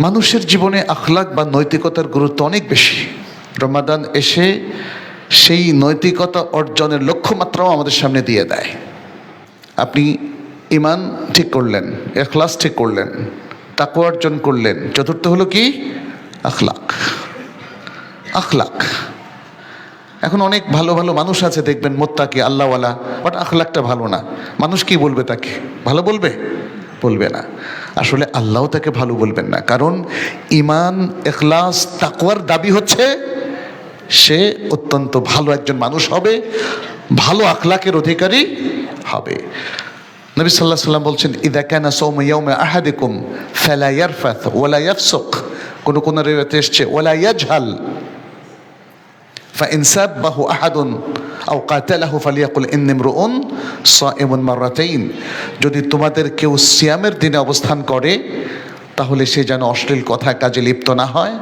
মানুষের জীবনে আখলাক বা নৈতিকতার গুরুত্ব অনেক বেশি। রমাদান এসে সেই নৈতিকতা অর্জনের লক্ষ্যমাত্রাও আমাদের সামনে দিয়ে দেয়। আপনি ইমান ঠিক করলেন, এখলাস ঠিক করলেন তাকে অর্জন করলেন, চতুর্থ হলো কি? আখলাক। আখলাক। এখন অনেক ভালো ভালো মানুষ আছে, দেখবেন মোত্তাকি, আল্লাহওয়ালা, বাট আখলাকটা ভালো না। মানুষ কি বলবে তাকে? ভালো বলবে? বলবে না। আসলে আল্লাহও তাকে ভালো বলবেন না। কারণ ইমান এখলাস তাকওয়ার দাবি হচ্ছে সে অত্যন্ত ভালো একজন মানুষ হবে, ভালো আখলাকের অধিকারী হবে। নবী সাল্লাহ সাল্লাম বলছেন, ইদা কানা সৌম ইয়ৌমে আহাদিকুম ফেলা ইয়ারফাত ওয়ালা ইয়াফসুক। কোনো কোনো রেওয়াতে এসছে, ওয়ালা ইয়াজহাল। فإن سابه أحد أو قاتله فليقل إني امرؤ صائم مرتين যদি তোমাদের কেউ সিয়ামের দিনে অবস্থান করে তাহলে সে যেন অশ্লীল কথা কাজে লিপ্ত না হয়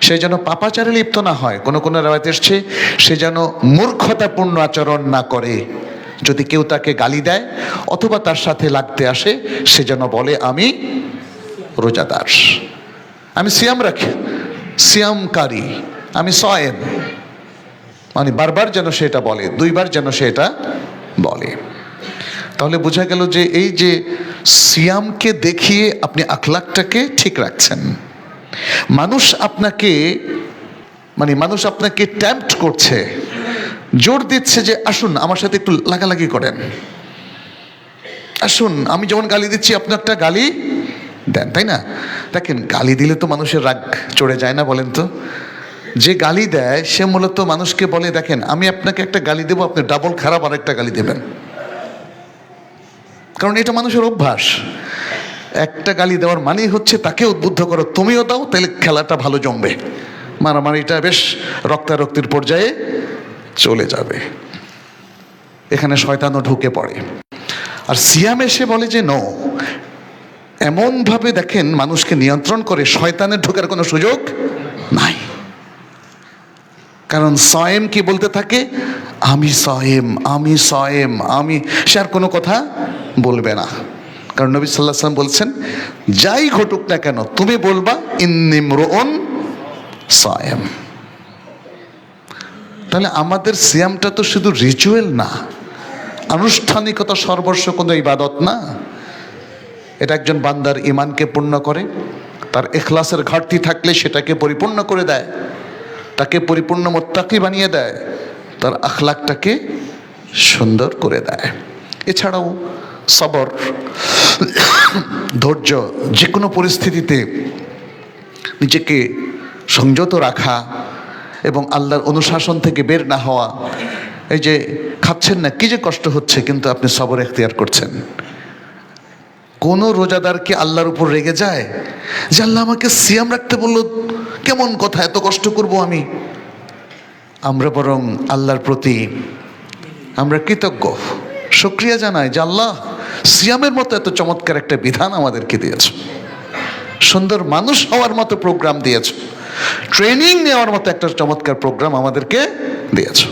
সে যেন পাপাচারে লিপ্ত না হয় কোনো কোনো রেওয়াত এসছে সে যেন মূর্খতাপূর্ণ আচরণ না করে যদি কেউ তাকে গালি দেয় অথবা তার সাথে লাগতে আসে সে যেন বলে আমি রোজাদার আমি সিয়াম রাখি সিয়ামকারী আমি সয়েম মানে বারবার যেন সেটা বলে, দুইবার যেন সেটা বলে। তাহলে বোঝা গেল যে এই যে সিয়ামকে দেখিয়ে আপনি আখলাকটাকে ঠিক রাখছেন, মানুষ আপনাকে মানে মানুষ আপনাকে ট্যাম্পট করছে, জোর দিচ্ছে যে, আসুন, আমার সাথে একটু লাগালাগি করেন। আসুন, আমি যেমন গালি দিচ্ছি আপনি একটা গালি দেন। তাই না? দেখেন, গালি দিলে তো মানুষের রাগ চড়ে যায় না বলেন তো? যে গালি দেয়, সে মূলত মানুষকে বলে, দেখেন, আমি আপনাকে একটা গালি দেবো, আপনি ডাবল খারাপ আর একটা গালি দেবেন। কারণ এটা মানুষের অভ্যাস। একটা গালি দেওয়ার মানেই হচ্ছে তাকে উদ্বুদ্ধ করো, তুমিও দাও, তাহলে খেলাটা ভালো জমবে। মারামারিটা বেশ রক্তারক্তির পর্যায়ে চলে যাবে। এখানে শয়তানও ঢুকে পড়ে। আর সিয়াম এসে বলে যে, নো, এমনভাবে দেখেন, মানুষকে নিয়ন্ত্রণ করে শয়তানের ঢোকার কোনো সুযোগ নাই। কারণ সয়েম কি বলতে থাকে? আমি সয়েম আমি সয়েম, আমি। সে আর কোনো কথা বলবে না। কারণ নবী সাল্লাহ সাল্লাম বলছেন, যাই ঘটুক না কেন, তুমি বলবা ইন্নিমরোন সয়েম। তাহলে আমাদের সিয়ামটা তো শুধু রিচুয়াল না। আনুষ্ঠানিকতা সর্বস্ব কোনো ইবাদত না। এটা একজন বান্দার ইমানকে পূর্ণ করে, তার এখলাসের ঘাটতি থাকলে সেটাকে পরিপূর্ণ করে দেয়। তাকে পরিপূর্ণ মোত্তাকি বানিয়ে দেয়, তার আখলাকটাকে সুন্দর করে দেয়। এছাড়াও সবর, ধৈর্য যে কোনো পরিস্থিতিতে নিজেকে সংযত রাখা এবং আল্লাহর অনুশাসন থেকে বের না হওয়া, এই যে খাচ্ছেন না, কি যে কষ্ট হচ্ছে, কিন্তু আপনি সবর এখতিয়ার করছেন। কোনো রোজাদার কি আল্লাহর উপর রেগে যায়? যে আল্লাহ আমাকে সিয়াম রাখতে বলল, কেমন কথা, এত কষ্ট করব আমি? আমরা বরং আল্লাহর প্রতি আমরা কৃতজ্ঞ। শুক্রিয়া জানাই যে আল্লাহ সিয়ামের মতো এত চমৎকার একটা বিধান আমাদেরকে দিয়েছ। সুন্দর মানুষ হওয়ার মতো প্রোগ্রাম দিয়েছ। ট্রেনিং নেওয়ার মতো একটা চমৎকার প্রোগ্রাম আমাদেরকে দিয়েছ।